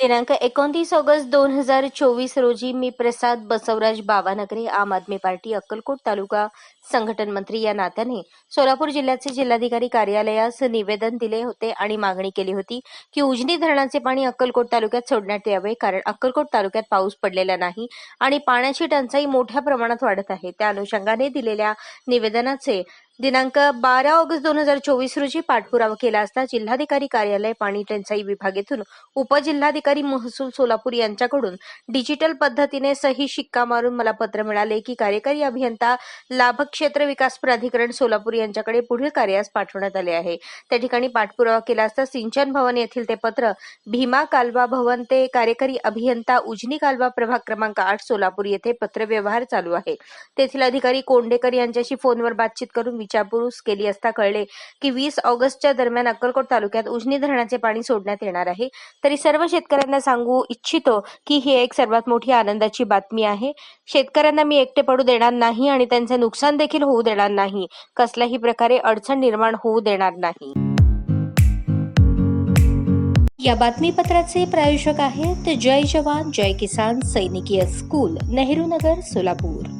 दिनांक एकोणतीस ऑगस्ट दोन हजार चोवीस रोजी मी प्रसाद बसवराज बावानगरे आम आदमी पार्टी अक्कलकोट तालुका संघटन मंत्री या नात्याने सोलापूर जिल्ह्याचे जिल्हाधिकारी कार्यालयास निवेदन दिले होते आणि मागणी केली होती की उजनी धरणाचे पाणी अक्कलकोट तालुक्यात सोडण्यात यावे कारण अक्कलकोट तालुक्यात पाऊस पडलेला नाही आणि पाण्याची टंचाई मोठ्या प्रमाणात वाढत आहे. त्या अनुषंगाने दिलेल्या निवेदनाचे दिनांक बारा ऑगस्ट दोन हजार चोवीस रोजी पाठपुरावा केला असता जिल्हाधिकारी कार्यालय पाणी टंचाई विभागातून उपजिल्हाधिकारी महसूल सोलापूर यांच्याकडून डिजिटल पद्धतीने सही शिक्का मारून मला पत्र मिळाले की कार्यकारी अभियंता लाभक्षेत्र विकास प्राधिकरण सोलापूर यांच्याकडे पुढील कार्यास पाठवण्यात आले आहे. त्या ठिकाणी पाठपुरावा केला असता सिंचन भवन येथील ते पत्र भीमा कालवा भवन ते कार्यकारी अभियंता उजनी कालवा प्रभाग क्रमांक आठ सोलापूर येथे पत्रव्यवहार चालू आहे. तेथील अधिकारी कोंडेकर यांच्याशी फोनवर बातचीत करून विचारपूस केली असता कळले की वीस ऑगस्टच्या दरम्यान अक्कलकोट तालुक्यात उजनी धरणाचे पाणी सोडण्यात येणार आहे. तरी सर्व शेतकऱ्यांना सांगू इच्छितो की ही एक सर्वात मोठी आनंदाची बातमी आहे. शेतकऱ्यांना मी एकटे पडू देणार नाही आणि त्यांचे नुकसान देखील होऊ देणार नाही. कसल्याही प्रकारे अडचण निर्माण होऊ देणार नाही. या बातमीपत्राचे प्रायोजक आहेत जय जवान जय किसान सैनिकीय स्कूल नेहरू नगर सोलापूर.